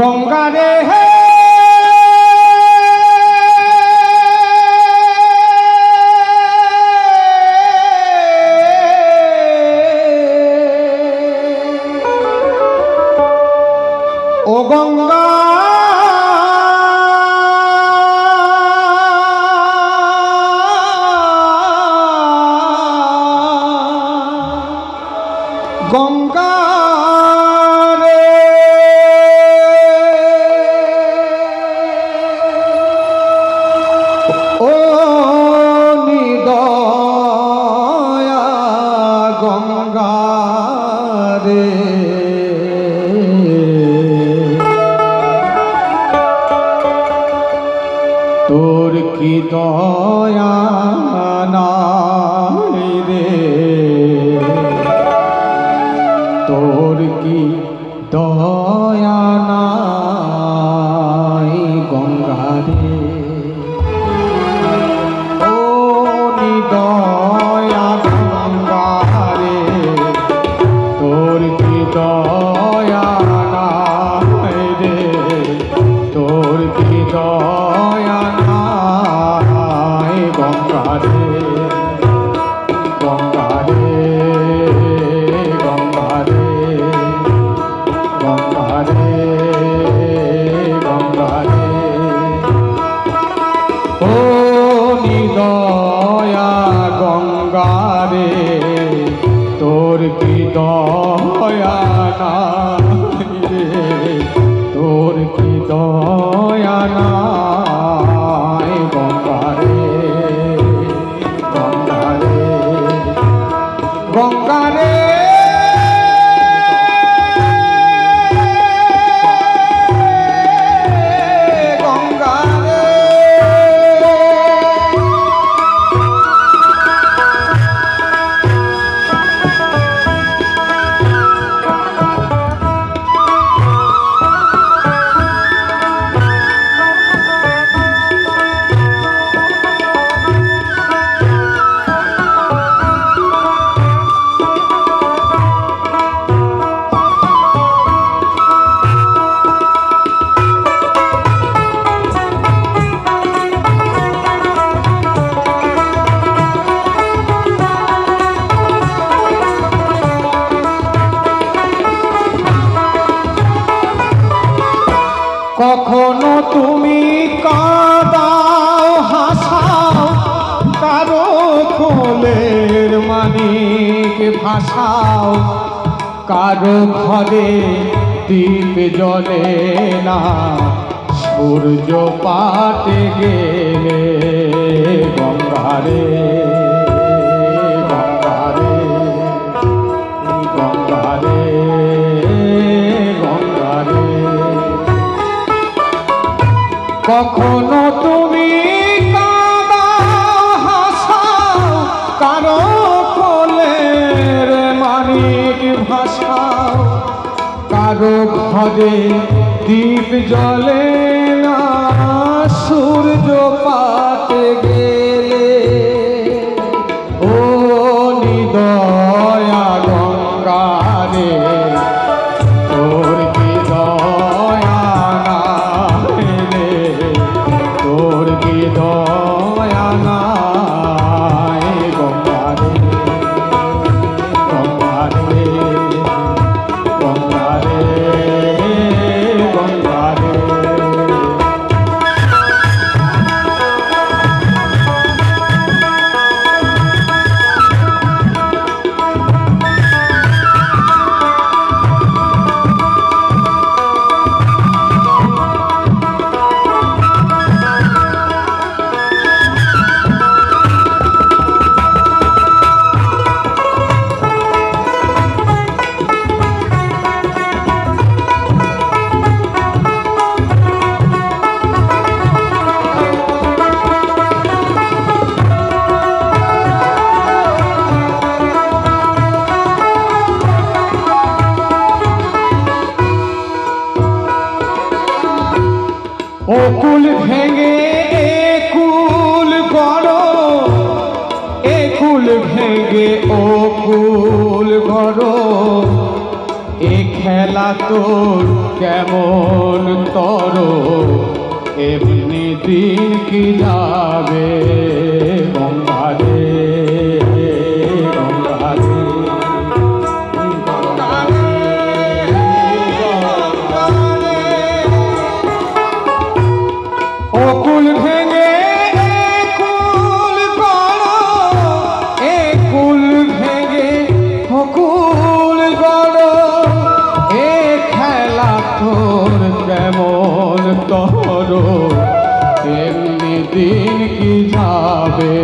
গঙ্গারে হে। ও গঙ্গা। গঙ্গা। গঙ্গা রে তোর কি দল দয়া গঙ্গারে তোর কি দয়া না তোর কি দয়া না ভাষাও কারও ঘরে দ্বীপ জলে না। সূর্য পাতে গেলে সহজে দীপ জলে না সূর্য পা থেকে ও ফুল ঘর। এ খেলা তোর কেমন তর? এমনি দিন কি যাবে? তর এমনি দিন কি যাবে?